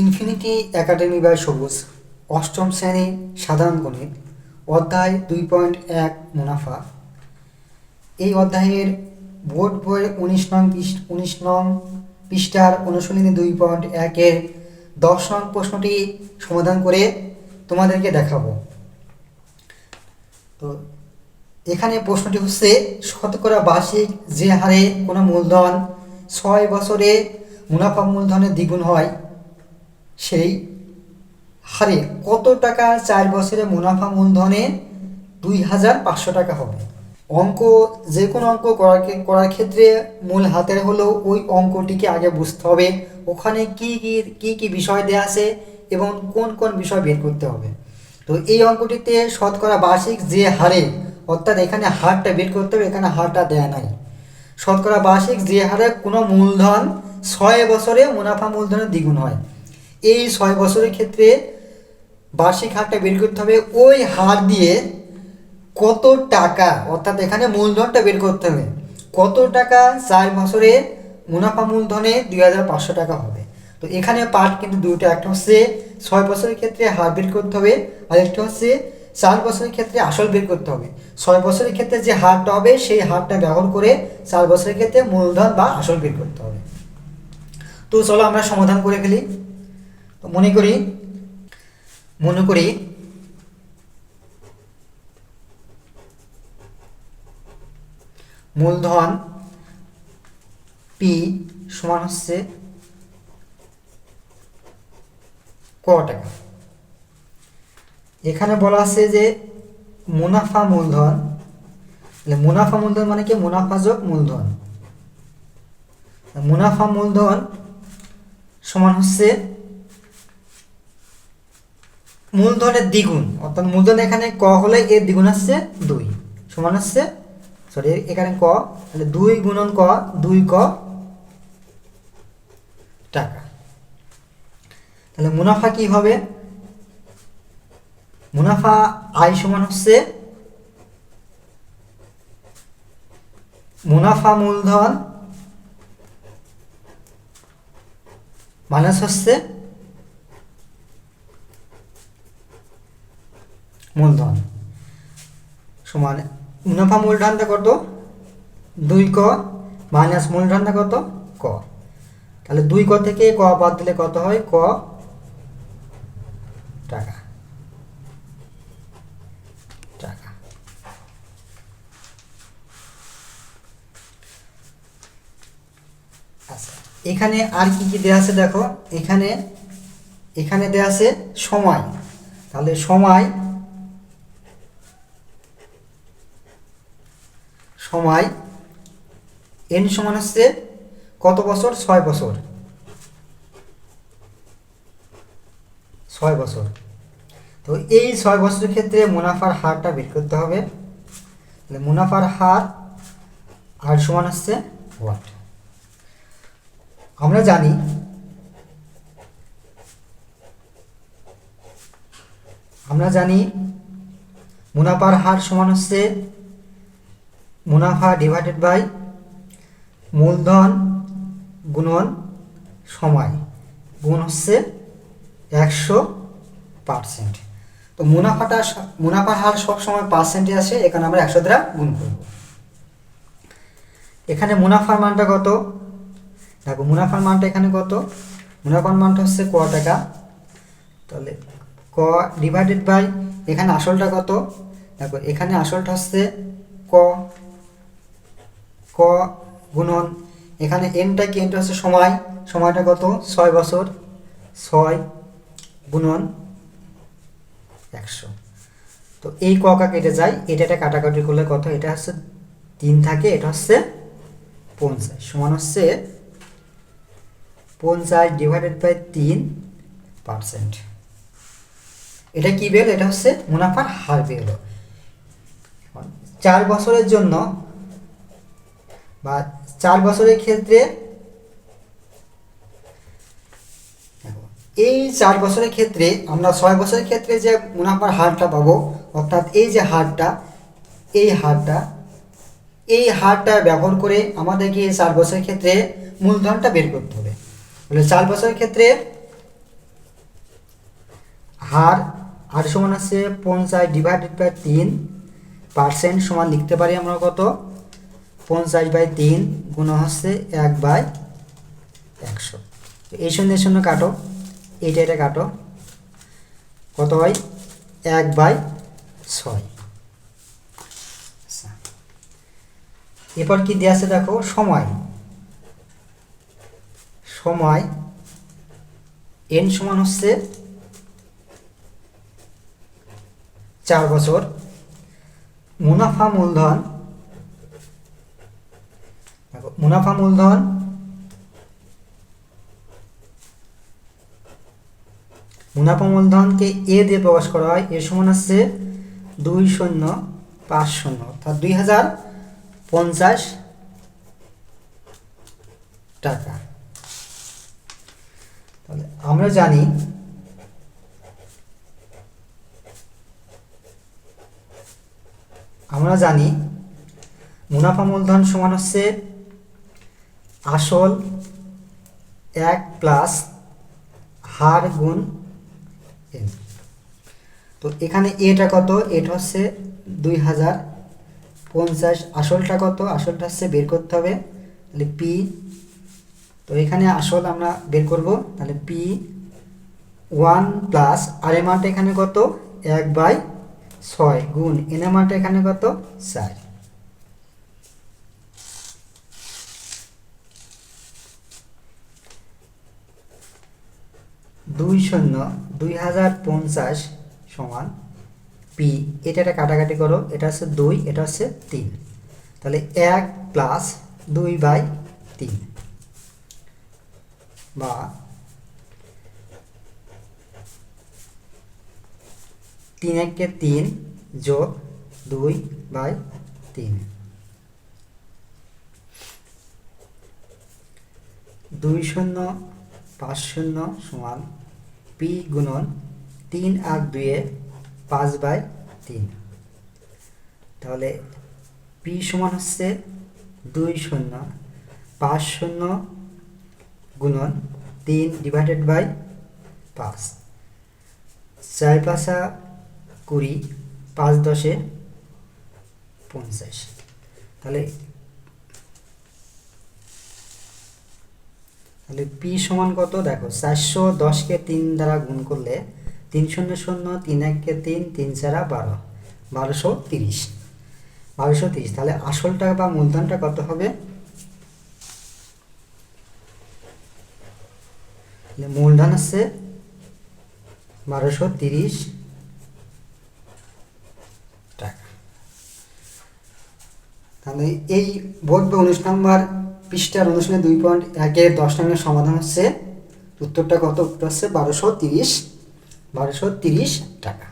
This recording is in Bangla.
ইনফিনিটি একাডেমি বাই সবুজ অষ্টম শ্রেণি সাধারণ গণিত, অধ্যায় দুই পয়েন্ট এক মুনাফা। এই অধ্যায়ের বোর্ড বইয়ের উনিশ নং উনিশ নং পৃষ্ঠার অনুশীলনী দুই পয়েন্ট একের দশ নং প্রশ্নটি সমাধান করে তোমাদেরকে দেখাবো। তো এখানে প্রশ্নটি হচ্ছে, শতকরা বার্ষিক যে হারে কোনো মূলধন ছয় বছরে মুনাফা মূলধনের দ্বিগুণ হয় সেই হারে কত টাকা চার বছরে মুনাফা মূলধনে দুই হাজার পাঁচশো টাকা হবে? অঙ্ক, যে কোনো অঙ্ক করার করার ক্ষেত্রে মূল হাতের হলেও ওই অঙ্কটিকে আগে বুঝতে হবে। ওখানে কি কি কি কি বিষয় দেওয়া আছে এবং কোন কোন বিষয় বের করতে হবে। তো এই অঙ্কটিতে শতকরা বার্ষিক যে হারে, অর্থাৎ এখানে হারটা বের করতে হবে, এখানে হারটা দেয়া নাই। শতকরা বার্ষিক যে হারে কোনো মূলধন ছয় বছরে মুনাফা মূলধনের দ্বিগুণ হয়। এই ছয় বছরের ক্ষেত্রে বার্ষিক হারটা বের করতে হবে। ওই হার দিয়ে কত টাকা, অর্থাৎ এখানে মূলধনটা বের করতে হবে। কত টাকা চার বছরে মুনাফা মূলধনে দুই হাজার পাঁচশো টাকা হবে। তো এখানে পার্ট কিন্তু দুটো একটা হচ্ছে ছয় বছরের ক্ষেত্রে হার বের করতে হবে, আর একটা হচ্ছে চার বছরের ক্ষেত্রে আসল বের করতে হবে। ছয় বছরের ক্ষেত্রে যে হারটা হবে, সেই হারটা ব্যবহার করে চার বছরের ক্ষেত্রে মূলধন বা আসল বের করতে হবে। তো চলো আমরা সমাধান করে ফেলি। তো মনে করি মনে করি মূলধন পি সমান হচ্ছে ক টাকা। এখানে বলা আছে যে মুনাফা মূলধন মুনাফা মূলধন মানে কি? মুনাফা যোগ মূলধন। মুনাফা মূলধন সমান হচ্ছে মূলধনের দ্বিগুণ, অর্থাৎ মূলধন এখানে ক হলে এর দ্বিগুণ হচ্ছে দুই, সমান হচ্ছে সরি এখানে ক, তাহলে দুই গুণন ক, দুই ক টাকা। তাহলে মুনাফা কি হবে? মুনাফা আয় সমান হচ্ছে মুনাফা মূলধন মাইনাস হচ্ছে মূলধন। সমান মুনাফা মূলধনটা কত? দুই ক মাইনাস মূলধনটা কত? ক। তাহলে দুই ক থেকে ক বাদ দিলে কত হয়? ক টাকা। টাকা। আচ্ছা এখানে আর কি কি দেওয়া আছে দেখো? এখানে এখানে দেওয়া আছে সময়। তাহলে সময় সময় এন সমান হচ্ছে কত বছর? ছয় বছর। ছয় বছর। তো এই ছয় বছরের ক্ষেত্রে মুনাফার হারটা বের করতে হবে। মুনাফার হার আর সমান হচ্ছে ওয়াট আমরা জানি আমরা জানি মুনাফার হার সমান হচ্ছে মুনাফা ডিভাইডেড বাই মূলধন গুণন সময়। গুণ হচ্ছে একশো পার্সেন্ট তো মুনাফাটা মুনাফার হার সবসময় পার্সেন্টে আসে, এখানে আমরা একশো দ্বারা গুণ করব। এখানে মুনাফার মানটা কত? দেখো, মুনাফার মানটা এখানে কত? মুনাফার মানটা হচ্ছে ক টাকা। তাহলে ক ডিভাইডেড বাই এখানে আসলটা কত? দেখো, এখানে আসলটা হচ্ছে ক। গুণন। এখানে এনটা কি? এনটা হচ্ছে সময়। সময়টা কত? ছয় বছর। ছয় গুণন একশো। তো এই ককা কেটে যায়। এটা এটা কাটাকাটি করলে কত? এটা হচ্ছে তিন থাকে। এটা হচ্ছে পঞ্চাশ। সমান হচ্ছে পঞ্চাশ ডিভাইডেড বাই তিন পার্সেন্ট এটা কি বের এটা হচ্ছে মুনাফার হার বের হলো চার বছরের জন্য বা চার বছরের ক্ষেত্রে এই চার বছরের ক্ষেত্রে আমরা ছয় বছরের ক্ষেত্রে যে মুনাফার হারটা পাবো, অর্থাৎ এই যে হারটা, এই হারটা এই হারটা ব্যবহার করে আমাদেরকে এই চার বছরের ক্ষেত্রে মূলধনটা বের করতে হবে। তাহলে চার বছরের ক্ষেত্রে হার আর সমান আছে পঞ্চাশ ডিভাইডেড বাই তিন পার্সেন্ট সমান লিখতে পারি আমরা কত? পঞ্চাশ বাই তিন গুণ হচ্ছে এক বাই একশো। এই শূন্য শূন্য কাটো, এইটা এটা কাটো। কত হয়? এক বাই ছয়। আচ্ছা। এরপর কি দেওয়া আছে দেখো? সময়। সময় এন সমান হচ্ছে চার বছর। মুনাফা মূলধন মুনাফা মূলধন, মুনাফা মূলধনকে এ দিয়ে প্রকাশ করা হয় এর সমান হচ্ছে দুই শূন্য, পাঁচ শূন্য। অর্থাৎ দুই হাজার পঞ্চাশ টাকা। তাহলে আমরা জানি আমরা জানি মুনাফা মূলধন সমান হচ্ছে আসল এক প্লাস হার গুণ এন। তো এখানে এটা কত? এটা হচ্ছে দুই হাজার পঞ্চাশ। আসলটা কত? আসলটা হচ্ছে বের করতে হবে। তাহলে পি। তো এখানে আসল আমরা বের করব। তাহলে পি ওয়ান প্লাস আর এমাউন্ট এখানে কত? এক বাই ছয় গুণ। এন এখানে কত? চার। দুই শূন্য দুই হাজার পঞ্চাশ সমান পি এটা একটা কাটাকাটি করো, এটা হচ্ছে দুই, এটা হচ্ছে তিন। তাহলে এক প্লাস দুই বাই তিন। বা তিন একে তিন যোগ দুই বাই তিন। দুই শূন্য পাঁচ শূন্য সমান পি গুণন তিন আর দুয়ে পাঁচ বাই তিন। তাহলে পি সমান হচ্ছে দুই শূন্য। পাঁচ শূন্য গুণন তিন ডিভাইডেড বাই পাঁচ। চার পাঁচা কুড়ি, পাঁচ দশে পঞ্চাশ। তাহলে তাহলে পি সমান কত? দেখো, চারশো দশকে তিন দ্বারা গুণ করলে তিন শূন্য শূন্য, তিন এককে তিন তিন চারা বারো, বারোশো তিরিশ। বারোশো তিরিশ, তাহলে আসলটা বা মূলধনটা কত হবে? মূলধন হচ্ছে বারোশো তিরিশ টাকা। তাহলে এই বোর্ড বা উনিশ নম্বর পৃষ্ঠার অনুশীলনে দুই পয়েন্ট একের দশ নম্বরের সমাধান হচ্ছে। উত্তরটা কত? উত্তর হচ্ছে বারোশো তিরিশ। বারোশো তিরিশ টাকা।